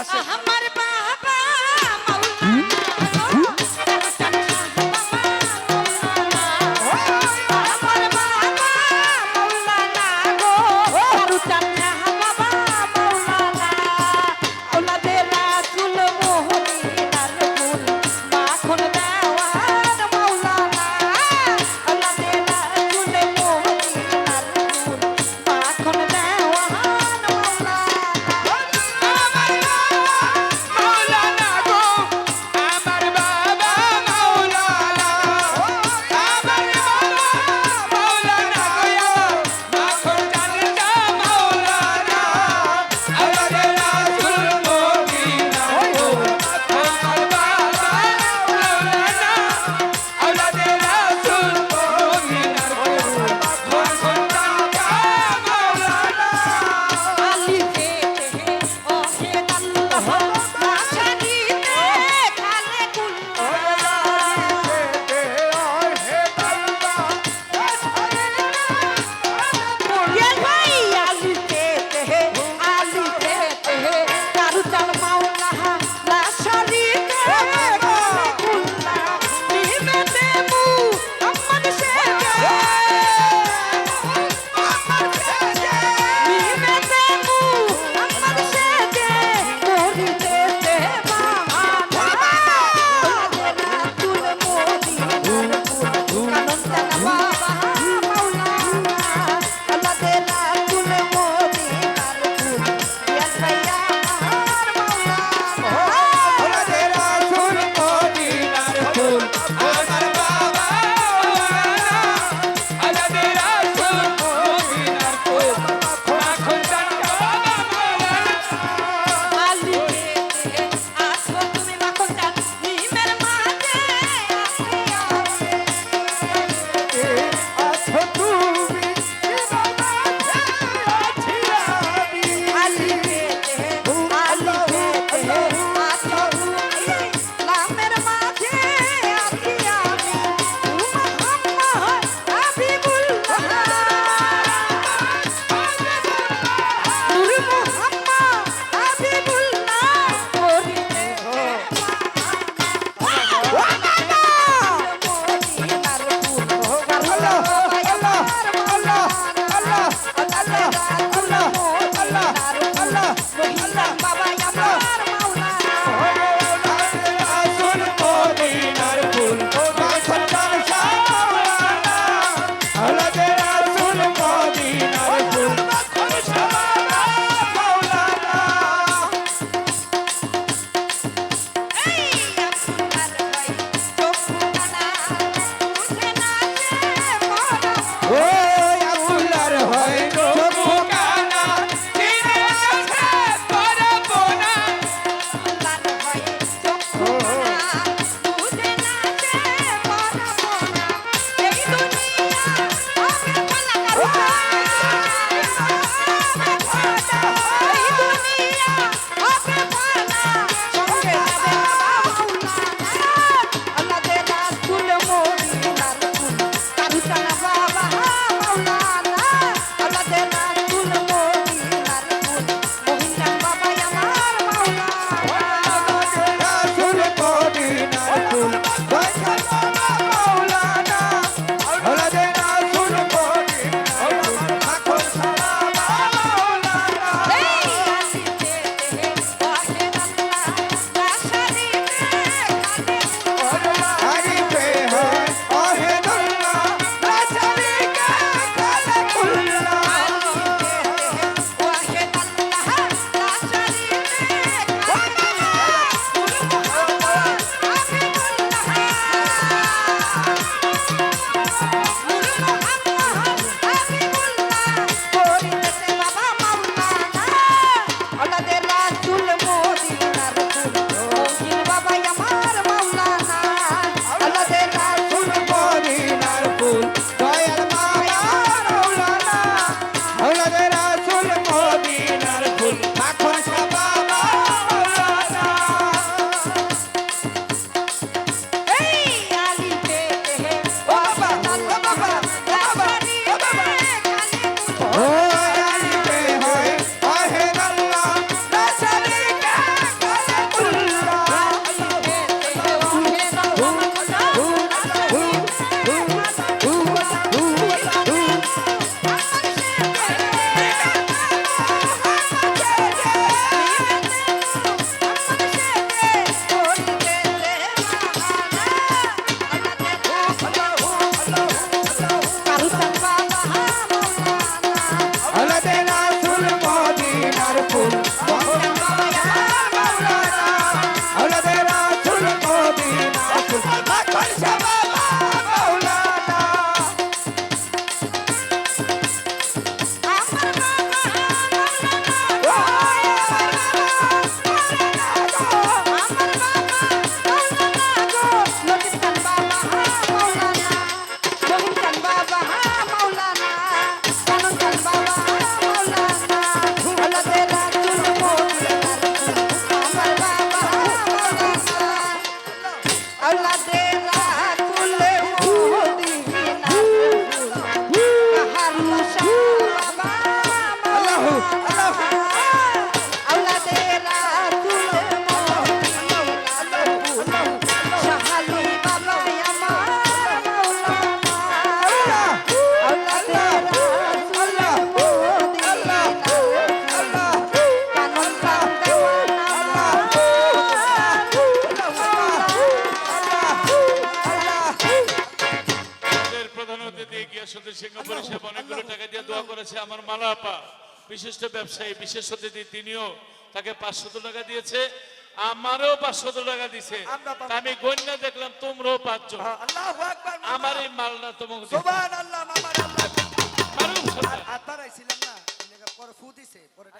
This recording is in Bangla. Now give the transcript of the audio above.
আসেন আমার cool. সতী সিংহ পরিষেবা অনেকগুলো টাকা দিয়ে দোয়া করেছে আমার মালাপা বিশিষ্ট ব্যবসায়ী বিশেষ অতিথি তিনিও তাকে পাঁচশত টাকা দিয়েছে আমারও পাঁচশত টাকা দিছে আমি গন্যা দেখলাম তোমরাও পাচ্ছ আমার এই মালনা তোমাকে হ্যাঁ। আপনার আইছিলেন না পরে